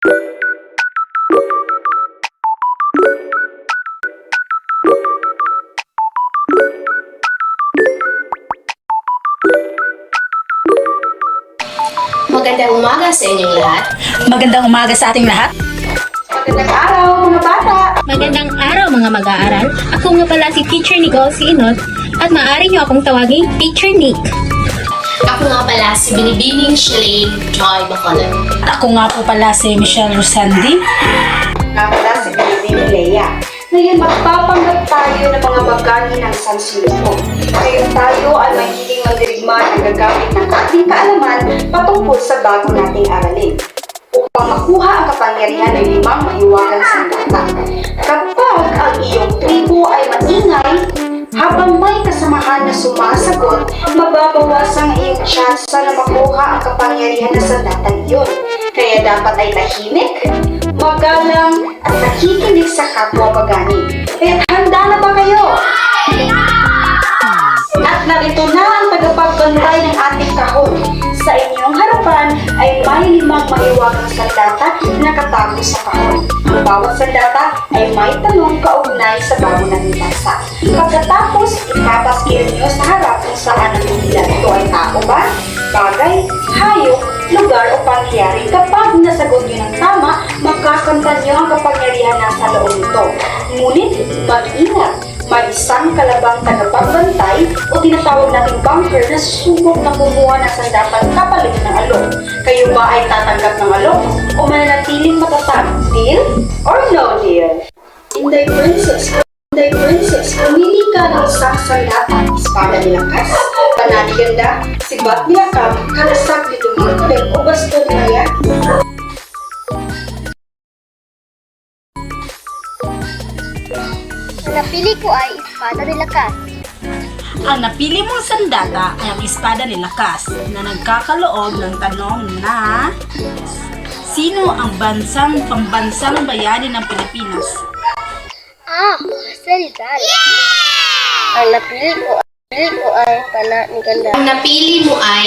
Magandang umaga sa inyong lahat. Magandang umaga sa ating lahat. Magandang araw, mga bata! Magandang araw mga mag-aaral. Ako nga pala si Teacher Nicole Sinot at maaari niyo akong tawaging Teacher Nick. Ako nga pala si Binibining Shalane Joy Bacolod. Ako nga po pala si Michelle Rosandi. Nga pala si Binibining Leia. Ngayon, magpapanggap tayo ng mga bagay ng sansilupo. Ngayon tayo ay may hiling mandirigma na gagamit ng ating kaalaman patungkol sa bago nating aralin. Upang makuha ang kapangyarihan ng limang mahiwagang sandata. Kapag ang iyong tribo ay maingay, habang may sumasagot, mababawasan ang iyong tsansa na makuha ang kapangyarihan ng sandatang iyon. Kaya dapat ay tahimik, magalang, at nakikinig sa kapwa bagani. Kaya handa na ba kayo? At narito na ang tagapagbantay ng ating kahon. Sa inyong harapan ay may limang mahiwagang sandata na nakatago sa kahon. Bawat sandata ay may tanong kaugnay sa bago ng bansa. Pagkatapos, itapaskil niyo sa harap kung saan ang ilan. Ito ay tao ba? Bagay, hayop, lugar o pangyayari. Kapag nasagot niyo ng tama, makakanta niyo ang kapangyarihan na sa loob nito. Ngunit, mag-ingat may isang kalabang tagapagbantay o tinatawag nating bunker na susubok na kumuha ng sandatang kapalit ng alok. Kayo ba ay tatanggap ng alok o mananatiling matatag? Deal or no deal? Inday Princess, Inday Princess, pumili ka ng isang sandata, espada ni Lakas, panani ganda, sibat ni Akab, kalasag ni Tumulpek o baston ni Maya. Napili ko ay Espada de Lakas. Ang napili mong sandata ay ang espada ni Lakas na nagkakaloob ng tanong na Sino ang bansang pambansang bayani ng Pilipinas? Ah, Jose Rizal. Ang napili ko, napili ko ay Pana ni Ganda. Ang napili mo ay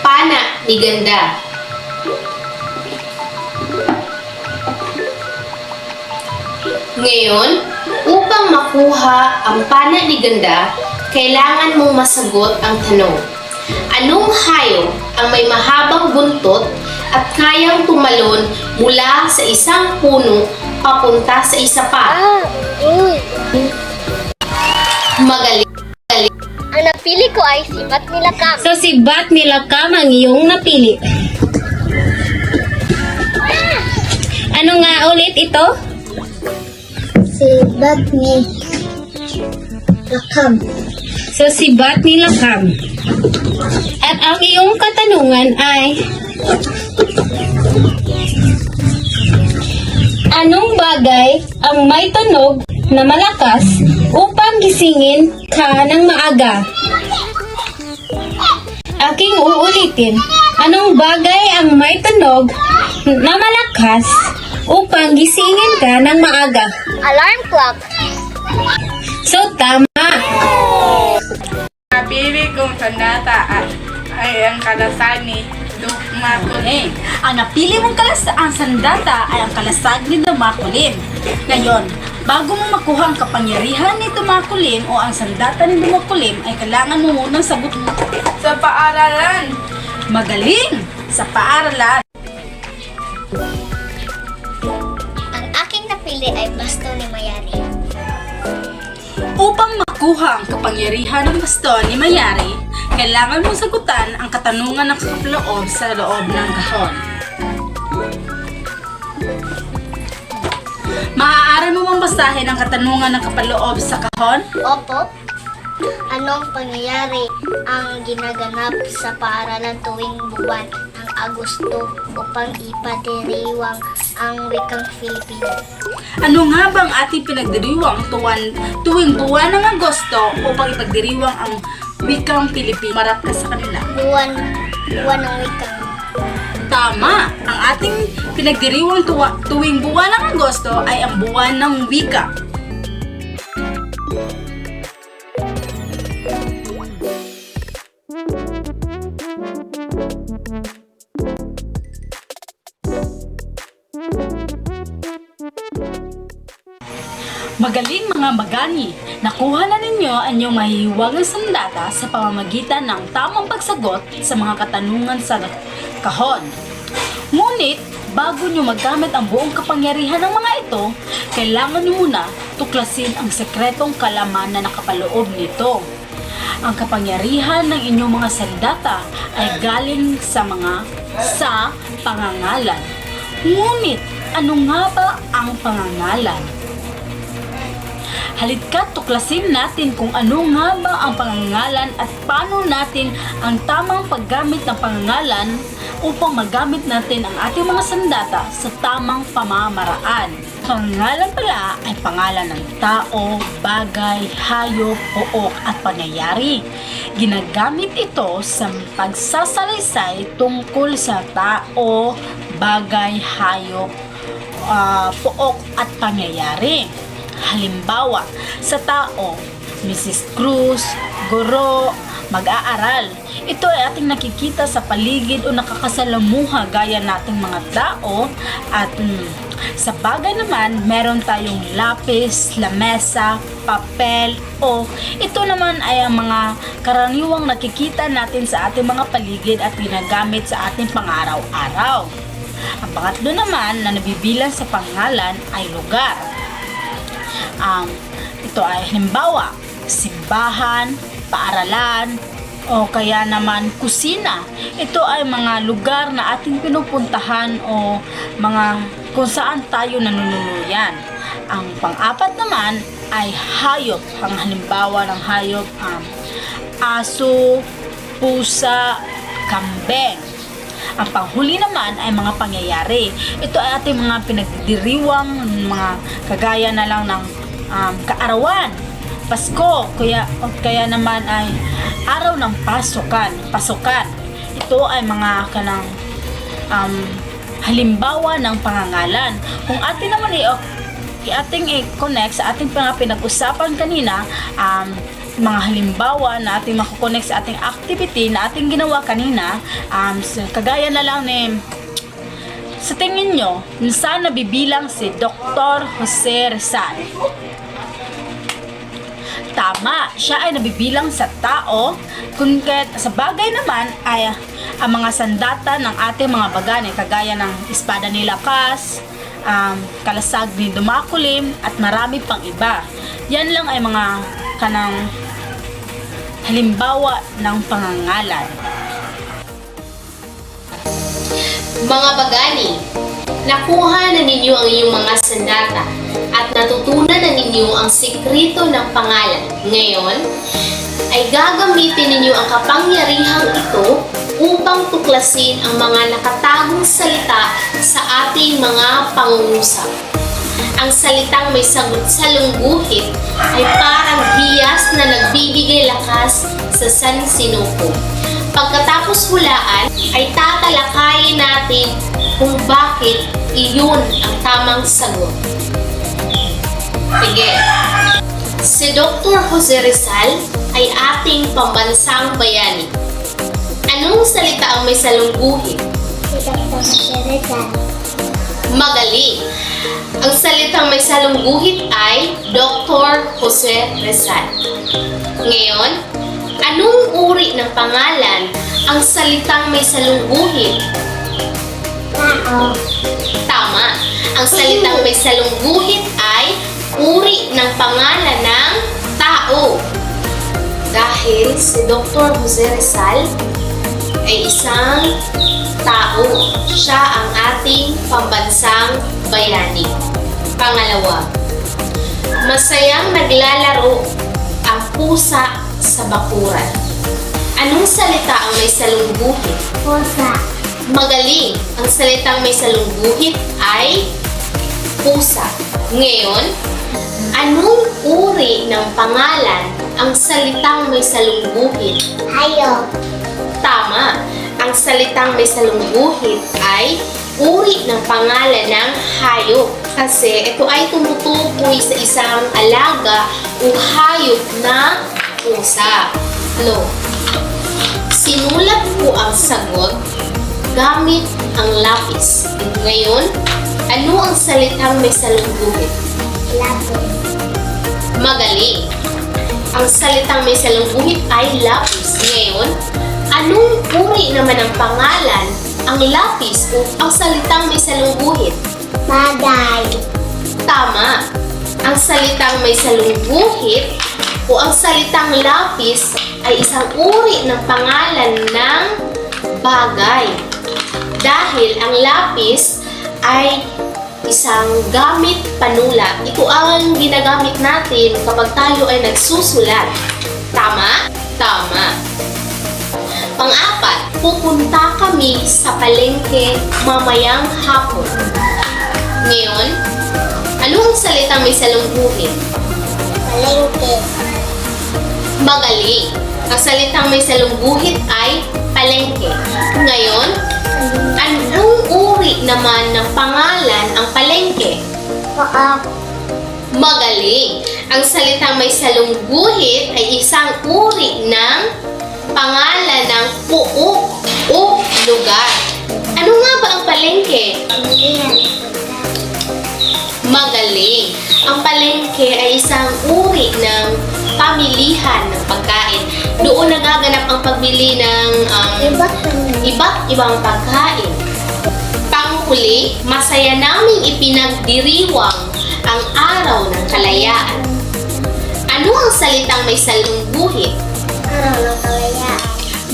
Pana ni Ganda. Ngayon, upang makuha ang Pana ni Ganda, kailangan mong masagot ang tanong. Anong hayop ang may mahabang buntot at kayang tumalon mula sa isang puno papunta sa isa pa? Yun. Magaling. Ang napili ko ay Sibat ni Lakam. So si Bat nila Kam ang iyong napili. Ano nga ulit ito? Sibat ni Lakam. So si Bat nila Kam. At ang iyong katanungan ay Anong bagay ang may tunog na malakas upang gisingin ka ng maaga? Aking uulitin, anong bagay ang may tunog na malakas upang gisingin ka ng maaga? Alarm clock. So, tama. Napili kong sandata ay, ay ang kalasag ni Dumakuling. Ang napili mong kalas ang sandata ay ang kalasag ni Dumakulim. Ngayon, bago mo makuha ang kapangyarihan ni Dumakulim o ang sandata ni Dumakulim ay kailangan mo munang sagot mo. Sa paaralan, Magaling sa paaralan. Napili ay Basto ni Mayari. Upang makuha ang kapangyarihan ng baston ni Mayari, kailangan mong sagutan ang katanungan ng kaploob sa loob ng kahon. Maaari mo bang basahin ang katanungan ng kapaloob sa kahon? Opo. Anong pangyayari ang ginaganap sa paaralan tuwing buwan ng Agosto upang ipadiriwang ang wikang Filipino? Ano nga bang ating pinagdiriwang tuwan, tuwing buwan ng Agosto upang ipagdiriwang ang wikang Pilipino? Marap ka sa kanila. Buwan, buwan ng wikang Tama! Ang ating pinagdiriwang tuwa, tuwing buwan ng Agosto ay ang buwan ng wika. Magani, nakuha na ninyo ang inyong mahihiwagang sandata sa pamamagitan ng tamang pagsagot sa mga katanungan sa kahon. Ngunit, bago nyo magamit ang buong kapangyarihan ng mga ito, kailangan nyo muna tuklasin ang sekretong kalaman na nakapaloob nito. Ang kapangyarihan ng inyong mga sandata ay galing sa mga sa pangangalan. Ngunit, ano nga ba ang pangangalan? Halika tuklasin natin kung ano nga ba ang pangangalan at paano natin ang tamang paggamit ng pangangalan upang magamit natin ang ating mga sandata sa tamang pamamaraan. Pangangalan pala ay pangalan ng tao, bagay, hayop, pook at pangyayari. Ginagamit ito sa pagsasalaysay tungkol sa tao, bagay, hayop, ah, pook at pangyayari. Halimbawa, sa tao, Mrs. Cruz, guro, mag-aaral. Ito ay ating nakikita sa paligid o nakakasalamuha gaya nating mga tao at mm, sa bagay naman, meron tayong lapis, lamesa, papel o ito naman ay ang mga karaniwang nakikita natin sa ating mga paligid at ginagamit sa ating pang-araw-araw. Ang pangatlo naman na nabibilang sa pangalan ay lugar. Um, ito ay halimbawa, simbahan, paaralan, o kaya naman kusina. Ito ay mga lugar na ating pinupuntahan o mga kung saan tayo nanunuluyan. Ang pang-apat naman ay hayop. Ang halimbawa ng hayop, um, aso, pusa, kambeng. Ang panghuli naman ay mga pangyayari. Ito ay ating mga pinagdiriwang, mga kagaya na lang ng um, kaarawan, Pasko, kaya, kaya naman ay araw ng pasukan, pasukan. Ito ay mga kanang um, halimbawa ng pangangalan. Kung atin naman i- i-ating i-connect sa ating mga pinag-usapan kanina, um, mga halimbawa na ating makukonect sa ating activity na ating ginawa kanina, um, kagaya na lang ni sa tingin nyo, saan nabibilang si Dr. Jose Rizal? Tama, siya ay nabibilang sa tao, kung kahit sa bagay naman ay ang mga sandata ng ating mga bagani, kagaya ng espada ni Lakas, um, kalasag ni Dumakulim, at marami pang iba. Yan lang ay mga kanang halimbawa ng pangangalan. Mga bagani, nakuha na ninyo ang inyong mga sandata at natutunan na ninyo ang sikreto ng pangalan. Ngayon, ay gagamitin ninyo ang kapangyarihang ito upang tuklasin ang mga nakatagong salita sa ating mga pangungusap. Ang salitang may sagot sa lungguhit ay parang hiyas na nagbibigay lakas sa sansinuko. Pagkatapos hulaan, ay tatalakayin natin kung bakit iyon ang tamang sagot. Sige. Si Dr. Jose Rizal ay ating pambansang bayani. Anong salita ang may salungguhit? Si Dr. Rizal. Magaling! Ang salitang may salungguhit ay Dr. Jose Rizal. Ngayon, anong uri ng pangalan ang salitang may salungguhit? Tao. Tama. Ang salitang may salungguhit ay uri ng pangalan ng tao. Dahil si Dr. Jose Rizal ay isang tao. Siya ang ating pambansang bayani. Pangalawa, masayang naglalaro ang pusa sa bakuran. Anong salita ang may salungguhit? Pusa. Magaling! Ang salitang may salungguhit ay pusa. Ngayon, anong uri ng pangalan ang salitang may salungguhit? Hayop. Tama! Ang salitang may salungguhit ay uri ng pangalan ng hayop. Kasi ito ay tumutukoy sa isang alaga o hayop na pusa. Ano? Sinulat ko ang sagot gamit ang lapis. Ngayon, Ano ang salitang may salungguhit? Lapis. Magaling. Ang salitang may salungguhit ay lapis. Ngayon, anong uri naman ang pangalan ang lapis o ang salitang may salungguhit? Bagay. Tama. Ang salitang may salungguhit o ang salitang lapis ay isang uri ng pangalan ng bagay. Dahil ang lapis ay isang gamit panulat. Ito ang ginagamit natin kapag tayo ay nagsusulat. Tama? Tama. Pang-apat, pupunta kami sa palengke mamayang hapon. Ngayon, ano ang salitang may salungguhit? Palengke. Magaling. Ang salitang may salungguhit ay palengke. Ngayon, anong naman ng pangalan ang palengke? Paak. Magaling. Ang salitang may salungguhit ay isang uri ng pangalan ng puok o lugar. Ano nga ba ang palengke? Magaling. Ang palengke ay isang uri ng pamilihan ng pagkain. Doon nagaganap ang pagbili ng um, iba't ibang pagkain. Panghuli, masaya naming ipinagdiriwang ang araw ng kalayaan. Ano ang salitang may salungguhit? Araw ng kalayaan.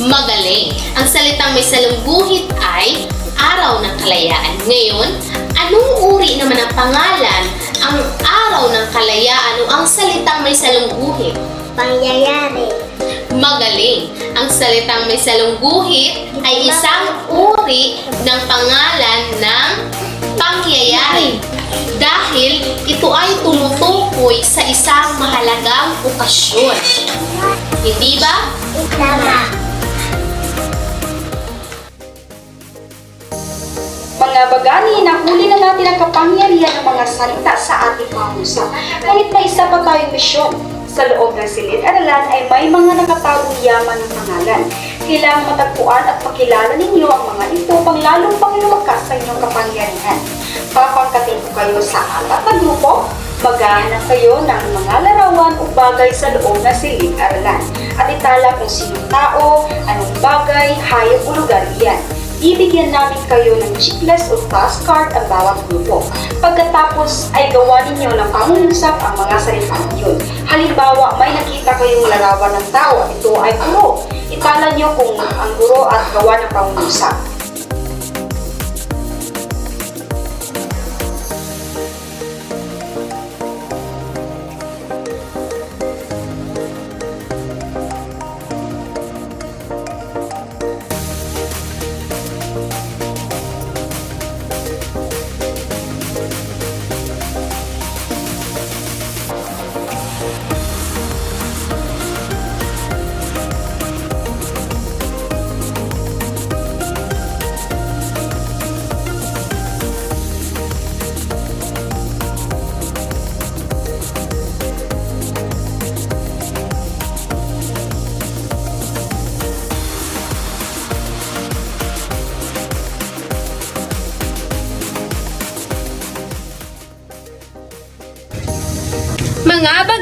Magaling. Ang salitang may salungguhit ay araw ng kalayaan. Ngayon, anong uri naman ang pangalan ang araw ng kalayaan o ang salitang may salungguhit? Pangyayari. Magaling. Ang salitang may salungguhit ay isang uri ng pangalan ng pangyayari. Dahil ito ay tumutukoy sa isang mahalagang okasyon. Hindi ba? Tama. Mga bagani, nahuli na natin ang kapangyarihan ng mga salita sa ating pangusap. Ngunit may isa pa tayong misyon. Sa loob ng silid-aralan ay may mga nakatagong yaman ng pangalan. Kailangang matagpuan at pakilala ninyo ang mga ito pang lalong pangilumakas sa inyong kapangyarihan. Papangkatin ko kayo sa apat na grupo. Maghahanap kayo ng mga larawan o bagay sa loob ng silid-aralan. At itala kung sinong tao, anong bagay, hayop o lugar iyan. Ibigyan namin kayo ng chickless o task card ang bawat grupo. Pagkatapos ay gawa ninyo ng pangungusap ang mga salitang yun. Halimbawa, may nakita kayong larawan ng tao ito ay guro. Itala nyo kung ang guro at gawa ng pangungusap.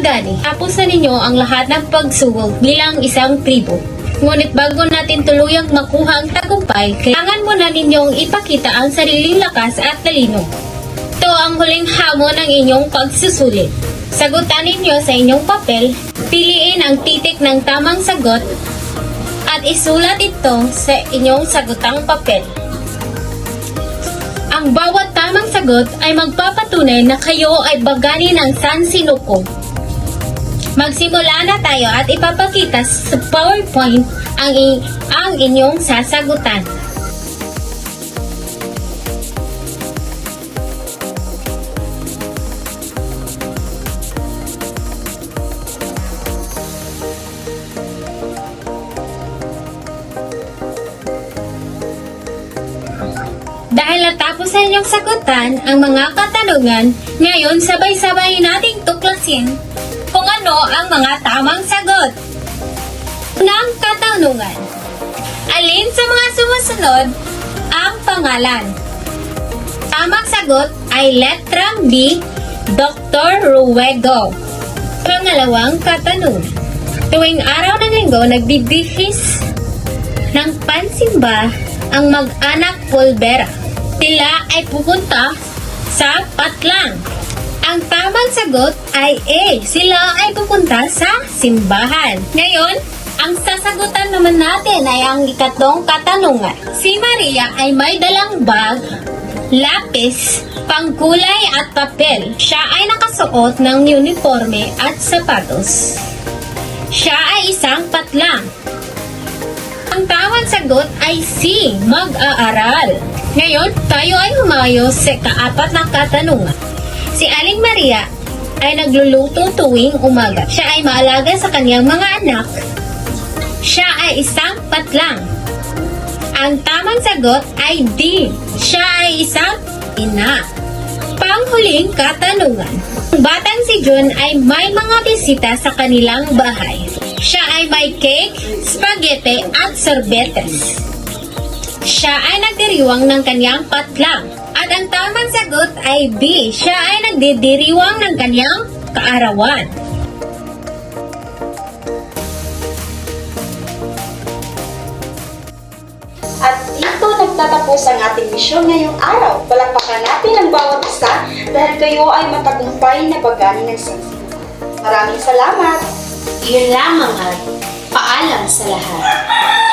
Abagani, tapos na ninyo ang lahat ng pagsugod bilang isang tribo. Ngunit bago natin tuluyang makuha ang tagumpay, kailangan muna ninyong ipakita ang sariling lakas at talino. Ito ang huling hamon ng inyong pagsusulit. Sagutan ninyo sa inyong papel, piliin ang titik ng tamang sagot, at isulat ito sa inyong sagutang papel. Ang bawat tamang sagot ay magpapatunay na kayo ay bagani ng San Sinuko. Magsimula na tayo at ipapakita sa PowerPoint ang, ang inyong sasagutan. Dahil natapos sa inyong sagutan ang mga katanungan, ngayon sabay-sabay nating tuklasin ano ang mga tamang sagot. Unang katanungan. Alin sa mga sumusunod ang pangalan? Tamang sagot ay letrang B, Dr. Ruego. Pangalawang katanungan. Tuwing araw ng linggo, nagbibihis ng pansimba ang mag-anak Polvera. Sila ay pupunta sa Patlang. Ang tamang sagot ay A. Sila ay pupunta sa simbahan. Ngayon, ang sasagutan naman natin ay ang ikatlong katanungan. Si Maria ay may dalang bag, lapis, pangkulay at papel. Siya ay nakasuot ng uniforme at sapatos. Siya ay isang patlang. Ang tamang sagot ay C. Mag-aaral. Ngayon, tayo ay humayo sa kaapat na katanungan. Si Aling Maria ay nagluluto tuwing umaga. Siya ay maalaga sa kanyang mga anak. Siya ay isang patlang. Ang tamang sagot ay D. Siya ay isang ina. Panghuling katanungan. Ang batang si John ay may mga bisita sa kanilang bahay. Siya ay may cake, spaghetti at sorbetes. Siya ay nagdiriwang ng kanyang patlang. Ang tamang sagot ay B. Siya ay nagdidiriwang ng kanyang kaarawan. At dito nagtatapos ang ating misyon ngayong araw. Palakpakan natin ang bawat isa dahil kayo ay matagumpay na bagani ng sansimulan. Maraming salamat! Iyon lamang at paalam sa lahat.